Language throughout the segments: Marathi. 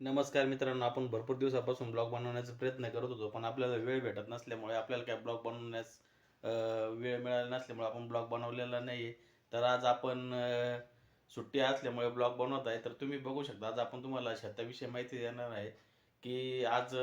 नमस्कार मित्रांनो आपण भरपूर दिवसापासून ब्लॉग बनवण्याचा प्रयत्न करत होतो पण आपल्याला वेळ भेटत नसल्यामुळे आपल्याला काय ब्लॉग बनवण्यास वेळ मिळाला नसल्यामुळे आपण ब्लॉग बनवलेला नाही तर आज आपण सुट्टी असल्यामुळे ब्लॉग बनवत आहे. तर तुम्ही बघू शकता आज आपण तुम्हाला शेताविषयी माहिती देणार आहे की आज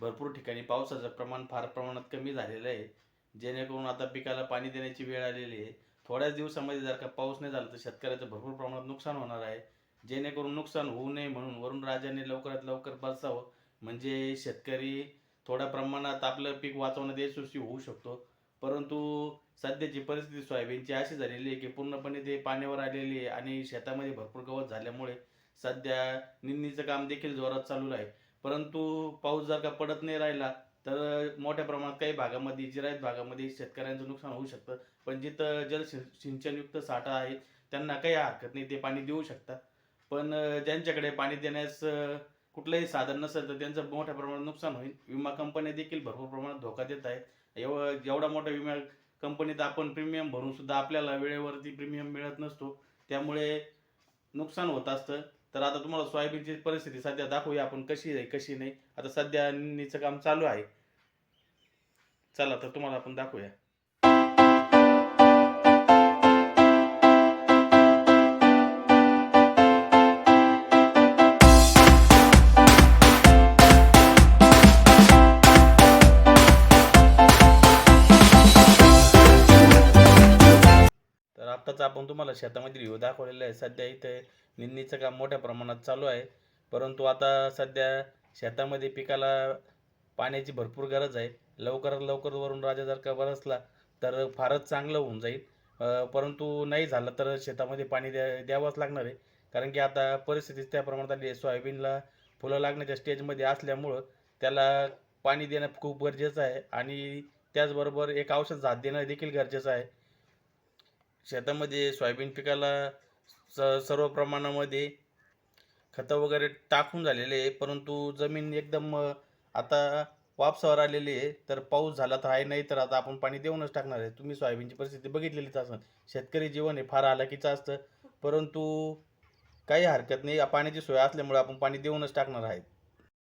भरपूर ठिकाणी पावसाचं प्रमाण फार प्रमाणात कमी झालेलं आहे. जेणेकरून आता पिकाला पाणी देण्याची वेळ आलेली आहे. थोड्याच दिवसामध्ये जर का पाऊस नाही झाला तर शेतकऱ्याचं भरपूर प्रमाणात नुकसान होणार आहे. जेणेकरून नुकसान होऊ नये म्हणून वरून राजाने लवकरात लवकर बसावं म्हणजे शेतकरी थोड्या प्रमाणात आपलं पीक वाचवण्यात यशस्वी होऊ शकतो. परंतु सध्याची परिस्थिती सोयाबीनची अशी झालेली आहे की पूर्णपणे ते पाण्यावर आलेली आहे आणि शेतामध्ये भरपूर गवत झाल्यामुळे सध्या निंदीचं काम देखील जोरात चालू आहे. परंतु पाऊस जर का पडत नाही राहिला तर मोठ्या प्रमाणात काही भागामध्ये जिरायत भागामध्ये शेतकऱ्यांचं नुकसान होऊ शकतं. पण जिथं जल सिंचनयुक्त साठा आहे त्यांना काही हरकत नाही ते पाणी देऊ शकतात. पण ज्यांच्याकडे पाणी देण्यास कुठलंही साधन नसेल तर त्यांचं मोठ्या प्रमाणात नुकसान होईल. विमा कंपन्या देखील भरपूर प्रमाणात धोका देत आहेत. एव एवढा मोठा विमा कंपनीत आपण प्रीमियम भरून सुद्धा आपल्याला वेळेवरती प्रीमियम मिळत नसतो. त्यामुळे नुकसान होत असतं. तर आता तुम्हाला सोयाबीनची परिस्थिती सध्या दाखवूया आपण कशी आहे कशी नाही. आता सध्या निचं काम चालू आहे. चला तर तुम्हाला आपण दाखवूया. आत्ताच आपण तुम्हाला शेतामध्ये व्ह्यू दाखवलेला आहे सध्या इथे निंदीचं काम मोठ्या प्रमाणात चालू आहे. परंतु आता सध्या शेतामध्ये पिकाला पाण्याची भरपूर गरज आहे. लवकरात लवकर वरून राजा जर का बरसला तर फारच चांगलं होऊन जाईल. परंतु नाही झालं तर शेतामध्ये पाणी द्या द्यावंच लागणार आहे. कारण की आता परिस्थिती त्या प्रमाणात आली आहे. सोयाबीनला फुलं लागण्याच्या स्टेजमध्ये असल्यामुळं त्याला पाणी देणं खूप गरजेचं आहे. आणि त्याचबरोबर एक औषध झात देणं देखील गरजेचं आहे. शेतामध्ये सोयाबीन पिकाला स सर्व प्रमाणामध्ये खतं वगैरे टाकून झालेले आहे परंतु जमीन एकदम आता वापसावर आलेली आहे तर पाऊस झाला तर आहे नाही तर आता आपण पाणी देऊनच टाकणार आहे. तुम्ही सोयाबीनची परिस्थिती बघितलेलीच असेल. शेतकरी जीवन हे फार हालाकीचं असतं परंतु काही हरकत नाही. पाण्याची सोय असल्यामुळे आपण पाणी देऊनच टाकणार आहे